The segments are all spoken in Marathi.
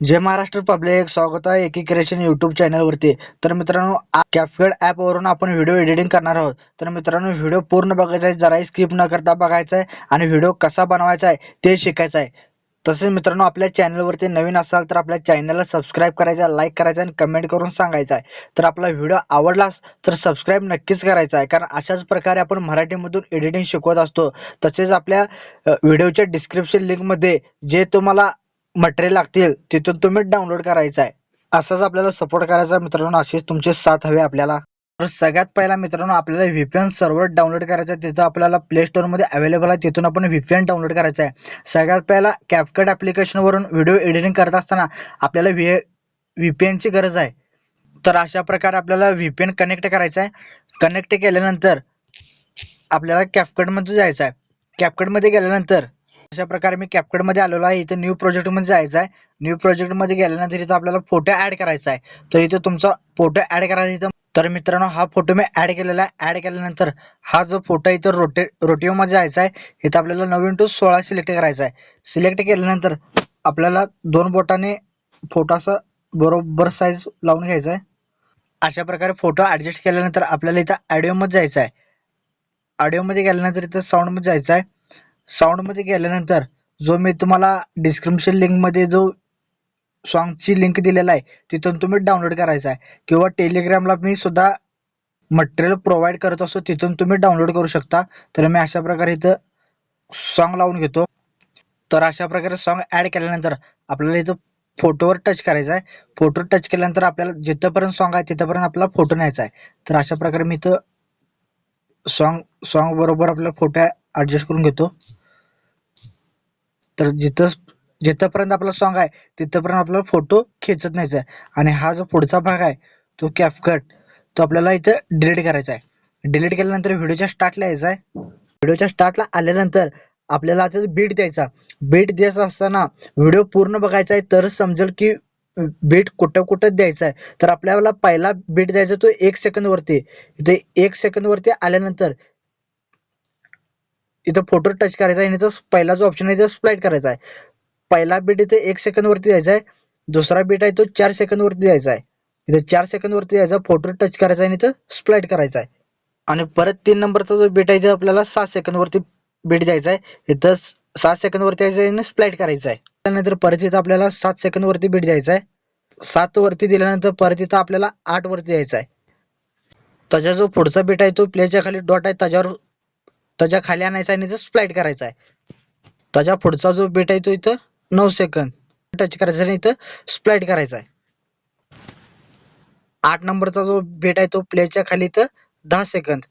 जय महाराष्ट्र पब्लिक स्वागत आहे एकी क्रिएशन यूट्यूब चॅनलवरती तर मित्रांनो कॅपकेड ॲपवरून आपण व्हिडिओ एडिटिंग करणार आहोत. तर मित्रांनो व्हिडिओ पूर्ण बघायचा आहे जराही स्किप न करता बघायचा आहे आणि व्हिडिओ कसा बनवायचा आहे ते शिकायचं आहे. तसेच मित्रांनो आपल्या चॅनलवरती नवीन असाल तर आपल्या चॅनलला सबस्क्राईब करायचा लाईक करायचा आणि कमेंट करून सांगायचा आहे. तर आपला व्हिडिओ आवडलास तर सबस्क्राईब नक्कीच करायचा आहे. कारण अशाच प्रकारे आपण मराठीमधून एडिटिंग शिकवत असतो. तसेच आपल्या व्हिडिओच्या डिस्क्रिप्शन लिंकमध्ये जे तुम्हाला मटेरियल लागतील तिथून तुम्ही डाउनलोड करायचं आहे. असंच आपल्याला सपोर्ट करायचा आहे मित्रांनो अशीच तुमचे साथ हवे आपल्याला. तर सगळ्यात पहिला मित्रांनो आपल्याला व्हीपीएन सर्व्हर डाउनलोड करायचं आहे तिथं आपल्याला प्ले स्टोअरमध्ये अवेलेबल आहे तिथून आपण व्हीपीएन डाउनलोड करायचा आहे. सगळ्यात पहिला कॅपकट ॲप्लिकेशनवरून व्हिडिओ एडिटिंग करत असताना आपल्याला व्ही व्हीपीएनची पी एनची गरज आहे. तर अशा प्रकारे आपल्याला व्ही पी एन कनेक्ट करायचं आहे. कनेक्ट केल्यानंतर आपल्याला कॅपकटमध्ये जायचं आहे. कॅपकटमध्ये गेल्यानंतर अशा प्रकारे मी कॅपकटमध्ये आलेलो आहे. इथं न्यू प्रोजेक्टमध्ये जायचं आहे. न्यू प्रोजेक्टमध्ये गेल्यानंतर इथं आपल्याला फोटो ॲड करायचा आहे. तर इथं तुमचा फोटो ॲड करायचा इथं तर मित्रांनो हा फोटो मी ॲड केलेला आहे. ॲड केल्यानंतर हा जो फोटो इथं रोटे रोटिओमध्ये जायचा आहे. इथं आपल्याला नवीन टू सोळा सिलेक्ट करायचा आहे. सिलेक्ट केल्यानंतर आपल्याला दोन बोटाने फोटो असा बरोबर साईज लावून घ्यायचा आहे. अशा प्रकारे फोटो ॲडजस्ट केल्यानंतर आपल्याला इथं ऑडिओमध्ये जायचं आहे. ऑडिओमध्ये गेल्यानंतर इथं साऊंडमध्ये जायचं आहे. साऊंडमध्ये गेल्यानंतर जो मी तुम्हाला डिस्क्रिप्शन लिंकमध्ये जो सॉन्गची लिंक दिलेला आहे तिथून तुम्ही डाउनलोड करायचा आहे. किंवा टेलिग्रामला मी सुद्धा मटेरियल प्रोव्हाइड करत असतो तिथून तुम्ही डाउनलोड करू शकता. तर मी अशा प्रकारे इथं सॉन्ग लावून घेतो. तर अशा प्रकारे सॉन्ग ॲड केल्यानंतर आपल्याला इथं फोटोवर टच करायचा आहे. फोटो टच केल्यानंतर आपल्याला जिथंपर्यंत सॉन्ग आहे तिथंपर्यंत आपल्याला फोटो न्यायचा आहे. तर अशा प्रकारे मी इथं सॉन्ग सॉन्ग बरोबर आपल्याला फोटो ॲडजस्ट करून घेतो. तर जिथं जिथंपर्यंत आपला सॉन्ग आहे तिथंपर्यंत आपल्याला फोटो खेचत न्यायचा आहे. आणि हा जो पुढचा भाग आहे तो कॅफकट तो आपल्याला इथं डिलीट करायचा आहे. डिलीट केल्यानंतर व्हिडिओच्या स्टार्टला यायचा आहे. व्हिडिओच्या स्टार्टला आल्यानंतर आपल्याला आता बीट द्यायचा. बीट द्यायचा असताना व्हिडिओ पूर्ण बघायचा आहे तरच समजेल की बीट कुठं कुठं द्यायचा आहे. तर आपल्याला पहिला बीट द्यायचा तो एक सेकंद वरती. इथे एक सेकंद वरती आल्यानंतर इथं फोटो टच करायचा आहे आणि इथं पहिला जो ऑप्शन आहे तो स्प्लाइट करायचा आहे. पहिला बीट इथे एक सेकंदवरती वरती आहे. दुसरा बीट आहे तो चार सेकंदवरती द्यायचा आहे. इथं चार सेकंदवरती वरती फोटो टच करायचा आहे आणि इथं स्प्लाइट करायचा आहे. आणि परत तीन नंबरचा जो बीट आहे ते आपल्याला सहा सेकंदवरती बीट द्यायचा आहे. इथं सात सहा वरती यायचं आहे आणि स्प्लाइट करायचा आहे. त्यानंतर परत इथं आपल्याला सात सेकंदवरती बीट द्यायचा आहे. सात वरती दिल्यानंतर परत इथं आपल्याला आठ वरती यायचं आहे. त्याचा जो पुढचा बीट आहे तो प्लेच्या खाली डॉट आहे. त्याच्यावर त्याच्याखाली आणायचा आणि इथं स्प्लाइट करायचा आहे. त्याच्या पुढचा जो बीट आहे तो इथं नऊ सेकंद टच करायचा आणि इथं स्प्लाइट करायचा आहे. आठ नंबरचा जो बीट आहे तो प्लेच्या खाली इथं दहा सेकंद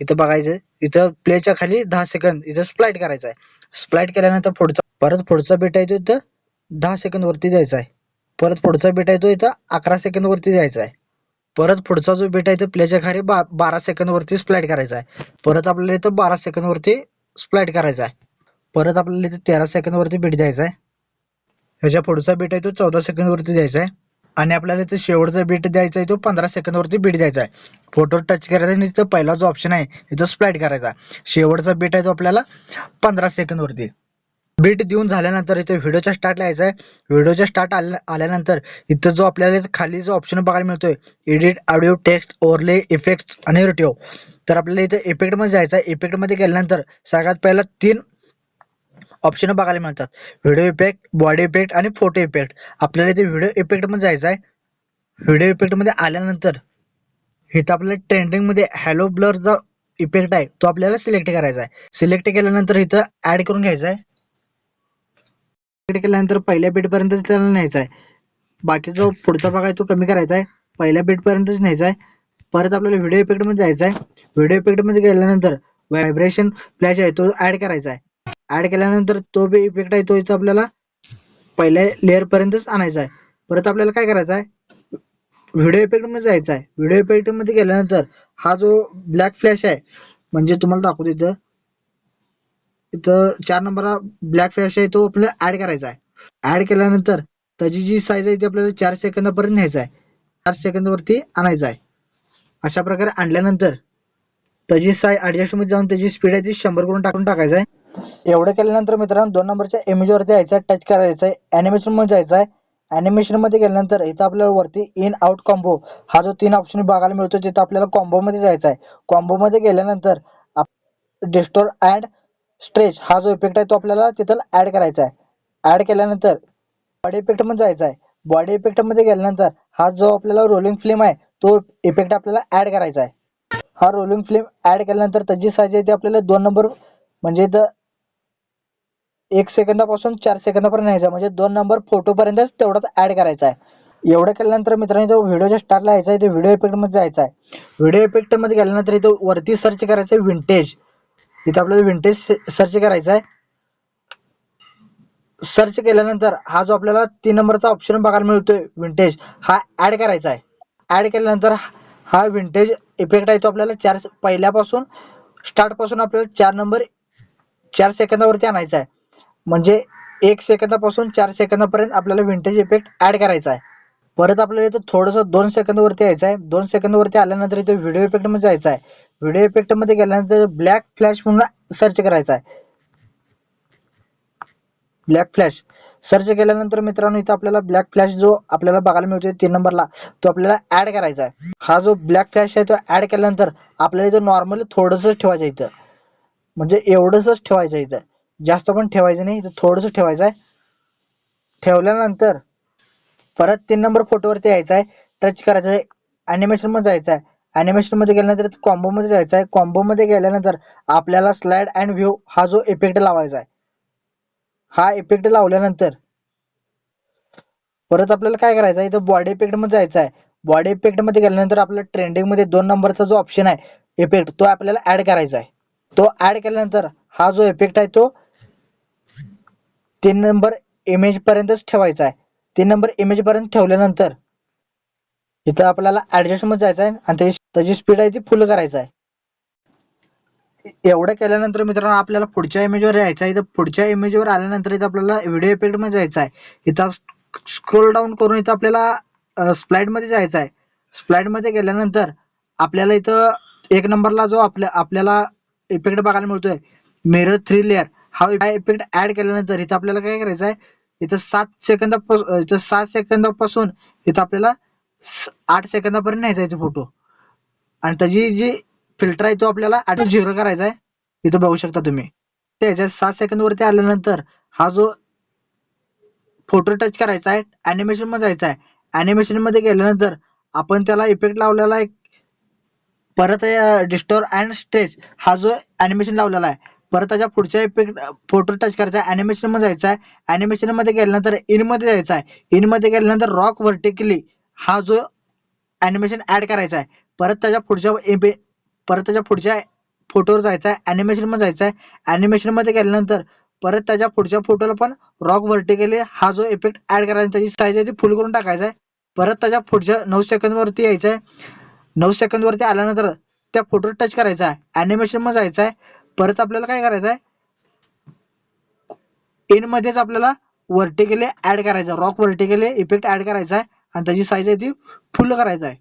इथं बघायचं इथं प्लेच्या खाली दहा सेकंद इथं स्प्लाइट करायचा आहे. स्प्लाइट केल्यानंतर पुढचा परत पुढचा बीट आहे तो इथं दहा सेकंद वरती जायचा आहे. परत पुढचा बीट आहे तो इथं अकरा सेकंद वरती जायचा आहे. परत पुढचा जो बीट आहे तो प्लेच्या खाली बा बारा सेकंदवरती स्प्लॅट करायचा आहे. परत आपल्याला इथं बारा सेकंदवरती स्प्लॅट करायचा आहे. परत आपल्याला इथं तेरा सेकंदवरती बीट द्यायचा आहे. ह्याच्या पुढचा बीट आहे तो चौदा सेकंदवरती द्यायचा आहे. आणि आपल्याला इथं शेवटचा बीट द्यायचा आहे तो पंधरा सेकंदवरती बीट द्यायचा आहे. फोटो टच करायचा आणि इथं पहिला जो ऑप्शन आहे इथं स्प्लॅट करायचा शेवटचा बीट आहे तो आपल्याला पंधरा सेकंदवरती बीट देऊन झाल्यानंतर इथे व्हिडिओच्या स्टार्टला यायचं आहे. व्हिडिओच्या स्टार्ट आल्या आल्यानंतर इथं जो आपल्याला खाली जो ऑप्शन बघायला मिळतोय edit audio text overlay effects आणि रेटिओ तर आपल्याला इथं इफेक्टमध्ये जायचं आहे. इफेक्टमध्ये गेल्यानंतर सगळ्यात पहिला तीन ऑप्शन बघायला मिळतात. व्हिडिओ इफेक्ट बॉडी इफेक्ट आणि फोटो इफेक्ट आपल्याला इथे व्हिडिओ इफेक्टमध्ये जायचं आहे. व्हिडिओ इफेक्टमध्ये आल्यानंतर इथं आपल्याला ट्रेंडिंगमध्ये हॅलो ब्लरचा इफेक्ट आहे तो आपल्याला सिलेक्ट करायचा आहे. सिलेक्ट केल्यानंतर इथं ॲड करून घ्यायचा आहे. सिलेक्ट केल्यानंतर पहिल्या बीटपर्यंत त्याला न्यायचा आहे बाकीचा जो पुढचा भाग आहे तो कमी करायचा आहे पहिल्या बीटपर्यंतच न्यायचा आहे परत आपल्याला व्हिडिओ इफेक्टमध्ये जायचं आहे व्हिडिओ इफेक्टमध्ये गेल्यानंतर व्हायब्रेशन फ्लॅश आहे तो ऍड करायचा आहे ऍड केल्यानंतर तो बी इफेक्ट आहे तो इथं आपल्याला पहिल्या लेअर पर्यंतच आणायचा आहे परत आपल्याला काय करायचं आहे व्हिडिओ इफेक्टमध्ये जायचं आहे व्हिडिओ इफेक्टमध्ये गेल्यानंतर हा जो ब्लॅक फ्लॅश आहे म्हणजे तुम्हाला दाखवतो इथं इथं चार नंबरला ब्लॅक फ्लॅश आहे तो आपल्याला ऍड करायचा आहे. ऍड केल्यानंतर त्याची जी साईज आहे ती आपल्याला चार सेकंदापर्यंत न्यायचा आहे. चार सेकंदवरती आणायचं आहे. अशा प्रकारे आणल्यानंतर त्याची साईज ऍडजस्टमध्ये जाऊन त्याची स्पीड आहे ती शंभर करून टाकून टाकायचं आहे. एवढं केल्यानंतर मित्रांनो दोन नंबरच्या इमेज वरती यायचं आहे टच करायचं आहे. अॅनिमेशनमध्ये जायचं आहे. ॲनिमेशनमध्ये गेल्यानंतर इथं आपल्याला वरती इन आउट कॉम्बो हा जो तीन ऑप्शन बघायला मिळतो तिथं आपल्याला कॉम्बो मध्ये जायचं आहे. कॉम्बो मध्ये गेल्यानंतर डिस्टोर अँड स्ट्रेच हा जो इफेक्ट आहे तो आपल्याला तिथं ॲड करायचा आहे. ॲड केल्यानंतर बॉडी इफेक्टमध्ये जायचा आहे. बॉडी इफेक्टमध्ये गेल्यानंतर हा जो आपल्याला रोलिंग फ्लेम आहे तो इफेक्ट आपल्याला ॲड करायचा आहे. हा रोलिंग फ्लेम ॲड केल्यानंतर त्याची साईज आहे ती आपल्याला दोन नंबर म्हणजे इथं एक सेकंदापासून चार सेकंदापर्यंत न्यायचा म्हणजे दोन नंबर फोटोपर्यंतच तेवढाच ॲड करायचा आहे. एवढं केल्यानंतर मित्रांनो इथं व्हिडिओच्या स्टार्टला यायचा आहे ते व्हिडिओ इफेक्टमध्ये जायचा आहे. व्हिडिओ इफेक्टमध्ये गेल्यानंतर इथं वरती सर्च करायचं आहे विंटेज इथं आपल्याला विंटेज सर्च करायचा आहे. सर्च केल्यानंतर हा जो आपल्याला तीन नंबरचा ऑप्शन बघायला मिळतोय विंटेज हा ऍड करायचा आहे. ऍड केल्यानंतर हा विंटेज इफेक्ट आहे तो आपल्याला चार पहिल्यापासून स्टार्टपासून आपल्याला चार नंबर चार सेकंदावरती आणायचा आहे. म्हणजे एक सेकंदापासून चार सेकंदापर्यंत आपल्याला विंटेज इफेक्ट ऍड करायचा आहे. परत आपल्याला इथं थोडंसं दोन सेकंदवरती यायचं आहे. दोन सेकंदवरती आल्यानंतर इथं व्हिडिओ इफेक्टमध्ये जायचं आहे. व्हिडिओ इफेक्टमध्ये गेल्यानंतर ब्लॅक फ्लॅश म्हणून सर्च करायचा आहे. ब्लॅक फ्लॅश सर्च केल्यानंतर मित्रांनो इथं आपल्याला ब्लॅक फ्लॅश जो आपल्याला बघायला मिळतोय तीन नंबरला तो आपल्याला ऍड करायचा आहे. हा जो ब्लॅक फ्लॅश आहे तो ऍड केल्यानंतर आपल्याला इथं नॉर्मली थोडंसंच ठेवायचं इथं. म्हणजे एवढंसच ठेवायचं इथं. जास्त पण ठेवायचं नाही इथं थोडंसं ठेवायचं आहे. ठेवल्यानंतर परत तीन नंबर फोटोवरती यायचं आहे. टच करायचं आहे. ॲनिमेशनमध्ये जायचं आहे. ॲनिमेशनमध्ये गेल्यानंतर कॉम्बो मध्ये जायचं आहे. कॉम्बो मध्ये गेल्यानंतर आपल्याला स्लाइड अँड व्ह्यू हा जो इफेक्ट लावायचा आहे. हा इफेक्ट लावल्यानंतर परत आपल्याला काय करायचं आहे? इथं बॉडी इफेक्टमध्ये जायचं आहे. बॉडी इफेक्टमध्ये गेल्यानंतर आपल्याला ट्रेंडिंगमध्ये दोन नंबरचा जो ऑप्शन आहे इफेक्ट तो आपल्याला ऍड करायचा आहे. तो ऍड केल्यानंतर हा जो इफेक्ट आहे तो तीन नंबर इमेज पर्यंतच ठेवायचा आहे. तीन नंबर इमेज पर्यंत ठेवल्यानंतर इथं आपल्याला ॲडजस्टमध्ये जायचं आहे आणि त्याची त्याची स्पीड आहे ती फुल करायचं आहे. एवढं केल्यानंतर मित्रांनो आपल्याला पुढच्या इमेजवर यायचं आहे. इथं पुढच्या इमेजवर आल्यानंतर इथं आपल्याला व्हिडिओ इफेक्टमध्ये जायचं आहे. इथं स्क्रोल डाऊन करून इथं आपल्याला स्प्लाईडमध्ये जायचं आहे. स्लाइड गेल्यानंतर आपल्याला इथं एक नंबरला जो आपल्या आपल्याला इफेक्ट बघायला मिळतोय मिरर थ्री लेअर हा इफेक्ट ऍड केल्यानंतर इथं आपल्याला काय करायचं आहे? इथं सात सेकंदापासून इथं सात सेकंदापासून इथं आपल्याला आठ सेकंदापर्यंत न्यायचा आहे फोटो आणि त्याची जी फिल्टर आहे तो आपल्याला आठ झिरो करायचा आहे. इथं बघू शकता तुम्ही. त्याच्या सात सेकंद वरती आल्यानंतर हा जो फोटो टच करायचा आहे अॅनिमेशनमध्ये जायचा आहे. अॅनिमेशनमध्ये गेल्यानंतर आपण त्याला इफेक्ट लावलेला एक परत डिस्टोर अँड स्ट्रेच हा जो अॅनिमेशन लावलेला आहे. परत त्याच्या पुढच्या इफेक्ट फोटो टच करायचा आहे. अॅनिमेशनमध्ये जायचा आहे. अॅनिमेशनमध्ये गेल्यानंतर इनमध्ये जायचा आहे. इनमध्ये गेल्यानंतर रॉक व्हर्टिकली हा जो ॲनिमेशन ऍड करायचा आहे परत त्याच्या पुढच्या इमे- परत त्याच्या पुढच्या फोटोवर जायचा आहे ॲनिमेशनमध्ये जायचं आहे. ॲनिमेशनमध्ये गेल्यानंतर परत त्याच्या पुढच्या फोटोला पण रॉक व्हर्टिकली हा जो इफेक्ट ऍड करायचा त्याची साईज आहे ती फुल करून टाकायचा आहे. परत त्याच्या पुढच्या नऊ सेकंदवरती यायचं आहे. नऊ सेकंदवरती आल्यानंतर त्या फोटोवर टच करायचा आहे. ॲनिमेशनमध्ये जायचं आहे. परत आपल्याला काय करायचं आहे? इनमध्येच आपल्याला व्हर्टिकली ऍड करायचा रॉक व्हर्टिकली इफेक्ट ऍड करायचा आहे. आणि त्याची साईज आहे ती फुल करायचं आहे.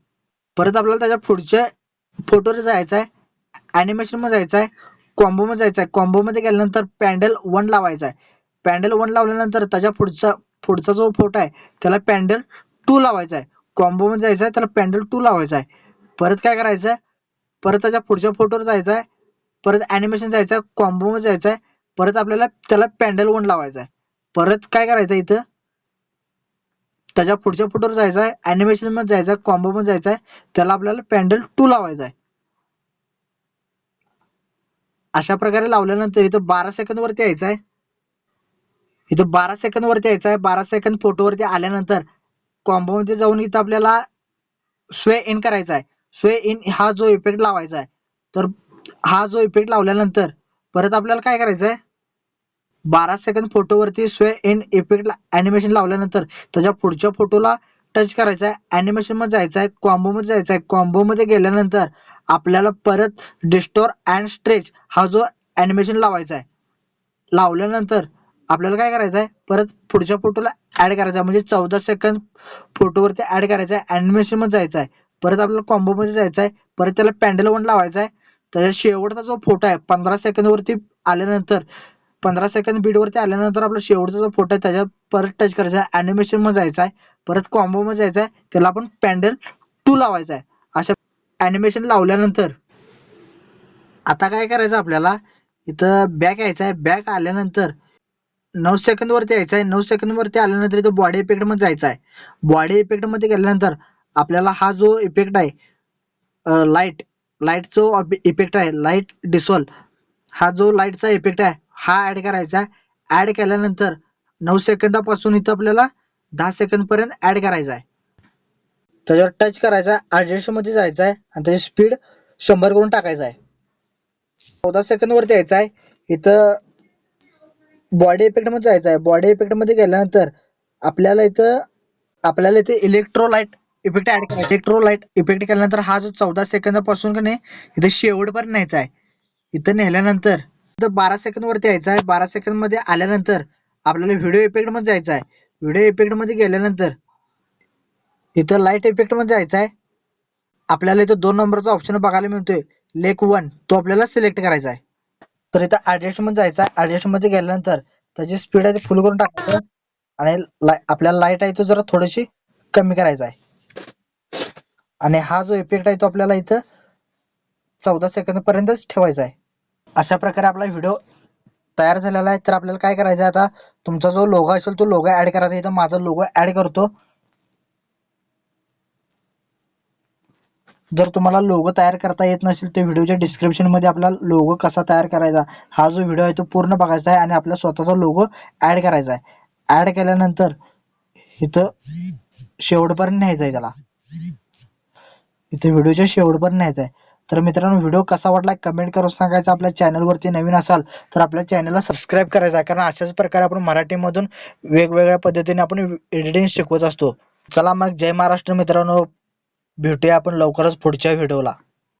परत आपल्याला त्याच्या पुढच्या फोटोवर जायचं आहे. ॲनिमेशनमध्ये जायचं आहे. कॉम्बोमध्ये जायचं आहे. कॉम्बोमध्ये गेल्यानंतर पॅन्डल वन लावायचा आहे. पॅन्डल वन लावल्यानंतर त्याच्या पुढचा पुढचा जो फोटो आहे त्याला पॅन्डल टू लावायचा आहे. कॉम्बोमध्ये जायचं आहे त्याला पॅन्डल टू लावायचा आहे. परत काय करायचं आहे? परत त्याच्या पुढच्या फोटोवर जायचं आहे. परत अॅनिमेशन जायचं आहे. कॉम्बोमध्ये जायचं आहे. परत आपल्याला त्याला पॅन्डल वन लावायचा आहे. परत काय करायचं आहे इथं? त्याच्या पुढच्या फोटोवर जायचं आहे अॅनिमेशनमध्ये जायचं आहे कॉम्बो मध्ये जायचं आहे त्याला आपल्याला पॅन्डल टू लावायचा आहे. अशा प्रकारे लावल्यानंतर इथं बारा सेकंद वरती यायचं आहे. इथं बारा सेकंद वरती यायचं आहे बारा सेकंद फोटोवरती आल्यानंतर कॉम्बो मध्ये जाऊन इथं आपल्याला स्वे इन करायचा आहे. स्वे इन हा जो इफेक्ट लावायचा आहे. तर हा जो इफेक्ट लावल्यानंतर परत आपल्याला काय करायचं आहे? बारा सेकंद फोटोवरती स्वे इन इफेक्ट अॅनिमेशन लावल्यानंतर त्याच्या पुढच्या फोटोला टच करायचा आहे ॲनिमेशनमध्ये जायचं आहे कॉम्बोमध्ये जायचं आहे कॉम्बोमध्ये गेल्यानंतर आपल्याला परत डिस्टोर अँड स्ट्रेच हा जो अॅनिमेशन लावायचा आहे लावल्यानंतर आपल्याला काय करायचं आहे परत पुढच्या फोटोला ऍड करायचा आहे म्हणजे चौदा सेकंद फोटोवरती ऍड करायचं आहे ॲनिमेशनमध्ये जायचं आहे परत आपल्याला कॉम्बोमध्ये जायचं आहे परत त्याला पॅन्डल वन लावायचा आहे त्याच्या शेवटचा जो फोटो आहे पंधरा सेकंदवरती आल्यानंतर पंधरा सेकंद बीडवरती आल्यानंतर आपला शेवटचा जो फोटो आहे त्याच्यात परत टच करायचा आहे ॲनिमेशनमध्ये जायचं आहे परत कॉम्बो मध्ये जायचं आहे त्याला आपण पॅन्डल टू लावायचा आहे. अशा ॲनिमेशन लावल्यानंतर आता काय करायचं आपल्याला? इथं बॅक यायचं आहे. बॅक आल्यानंतर नऊ सेकंद वरती यायचं आहे. नऊ सेकंद वरती आल्यानंतर इथं बॉडी इफेक्टमध्ये जायचं आहे. बॉडी इफेक्टमध्ये गेल्यानंतर आपल्याला हा जो इफेक्ट आहे लाइट लाईटचा इफेक्ट आहे लाइट डिसॉल्व हा जो लाईटचा इफेक्ट आहे हा ऍड करायचा. आहे ऍड केल्यानंतर नऊ सेकंदापासून इथं आपल्याला दहा सेकंद पर्यंत ऍड करायचा आहे. त्याच्यावर टच करायचा आहे. ऍडजस्टमध्ये जायचं आहे. आणि त्याची स्पीड शंभर करून टाकायचा आहे. चौदा सेकंद वरती यायचं आहे. इथं बॉडी इफेक्टमध्ये जायचं आहे. बॉडी इफेक्टमध्ये गेल्यानंतर आपल्याला इथं आपल्याला इथे इलेक्ट्रोलाइट इफेक्ट ऍड करायचा इलेक्ट्रोलाइट इफेक्ट केल्यानंतर हा जो चौदा सेकंदापासून का नाही इथे शेवटपर्यंत न्यायचा आहे. इथं नेल्यानंतर इथं बारा सेकंद वरती यायचं आहे. बारा सेकंदमध्ये आल्यानंतर आपल्याला व्हिडिओ इफेक्टमध्ये जायचं आहे. व्हिडिओ इफेक्टमध्ये गेल्यानंतर इथं लाइट इफेक्टमध्ये जायचं आहे. आपल्याला इथं दोन नंबरचा ऑप्शन बघायला मिळतोय. लेक वन तो आपल्याला सिलेक्ट करायचा आहे. तर इथं ऍडजस्टमध्ये जायचं आहे. ऍडजस्टमध्ये गेल्यानंतर त्याची स्पीड आहे फुल करून टाकायचं आणि आपल्याला लाइट आहे तो जरा थोडीशी कमी करायचा आहे. आणि हा जो इफेक्ट आहे तो आपल्याला इथं चौदा सेकंद पर्यंतच ठेवायचा आहे. अशा प्रकारे आपला व्हिडिओ तयार झालेला आहे. तर आपल्याला काय करायचं आहे आता? तुमचा जो लोगो असेल तो लोगो ऍड करायचा आहे. इथं माझा लोगो ऍड करतो. जर तुम्हाला लोगो तयार करता येत नसेल तर व्हिडिओच्या डिस्क्रिप्शनमध्ये आपला लोगो कसा तयार करायचा हा जो व्हिडिओ आहे तो पूर्ण बघायचा आहे आणि आपला स्वतःचा लोगो ॲड करायचा आहे. ॲड केल्यानंतर इथं शेवटपर्यंत न्यायचं आहे त्याला. इथे व्हिडिओच्या शेवटपर्यंत न्यायचं आहे. तर मित्रांनो व्हिडिओ कसा वाटला कमेंट करून सांगायचा. आपल्या चॅनलवरती नवीन असाल तर आपल्या चॅनलला सबस्क्राईब करायचा आहे कारण अशाच प्रकारे आपण मराठीमधून वेगवेगळ्या पद्धतीने आपण एडिटिंग शिकवत असतो. चला मग जय महाराष्ट्र मित्रांनो भेटूया आपण लवकरच पुढच्या व्हिडिओला.